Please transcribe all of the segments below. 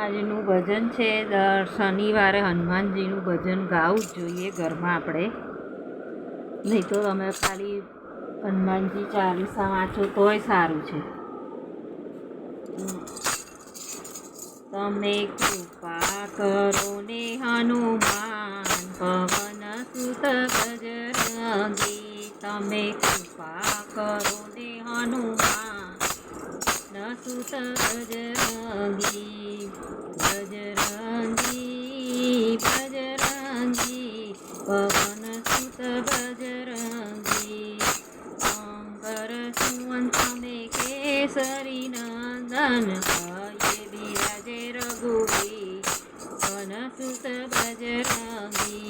આજનું ભજન છે, દર શનિવારે હનુમાનજીનું ભજન ગાવું જ જોઈએ ઘરમાં આપણે. નહીં તો તમે ખાલી હનુમાનજી ચાલીસા વાંચો તોય સારું છે. તમે કૃપા કરો ને હનુમાન, પવન સુત ગજરંગી તમે કૃપા કરો ને હનુમાન डाटूता बजरांगी बजरांगी बजरांगी, पवन सुत बजरांगी आंगर सुवन समे केसरी नंदन आए विराजे रघुवी पवन सुत बजरांगी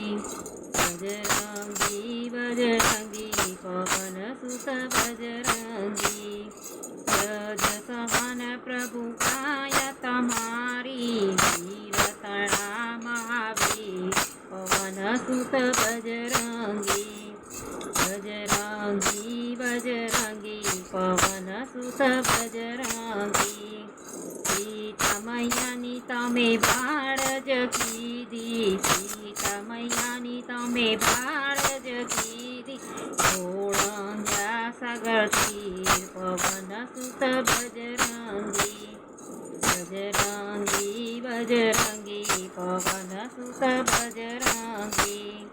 बजरांगी। सुत बजरंगी रज सहन प्रभु काय तमारी वीरतणा महावीर पवन सुत बजरंगी बजरंगी। बजरंगी पवन सुत बजरंगी सीता मैयानी तमे बाळ जगी दी सीता मैयानी तमे बाळ બજરંગી પવન સુત બજરંગી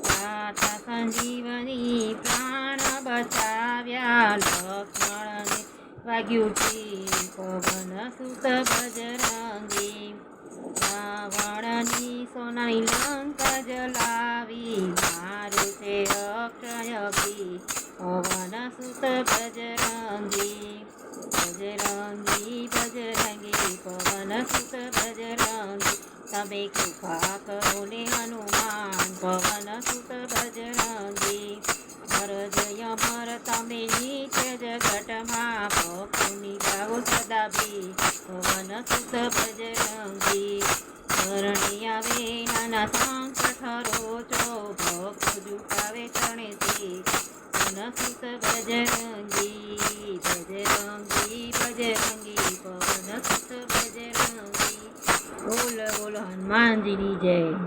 માતા સંજીવની પ્રાણ બચાવ્યા લક્ષ્મણને વાગ્યું છે પવન સુત બજરંગી રાવણની સોનાની લંકા જલાવી મારું તે અક્ષય પવન સુત બજરંગી બજરંગી બજરંગી પવન સુત બજરંગી તમે કૃપા કરો ને હનુમાન પવન સુત બજરંગી હર જય અમર તમે નીચે જગટમાં ભક્તની ગાવો સદા બી પવન સુત બજરંગી શરણી આવે નાના સંકટ હરો છો ભક્ત ઝુકાવે ચણેથી પવન સુત બજરંગી બોલ હનુમાનજીની જય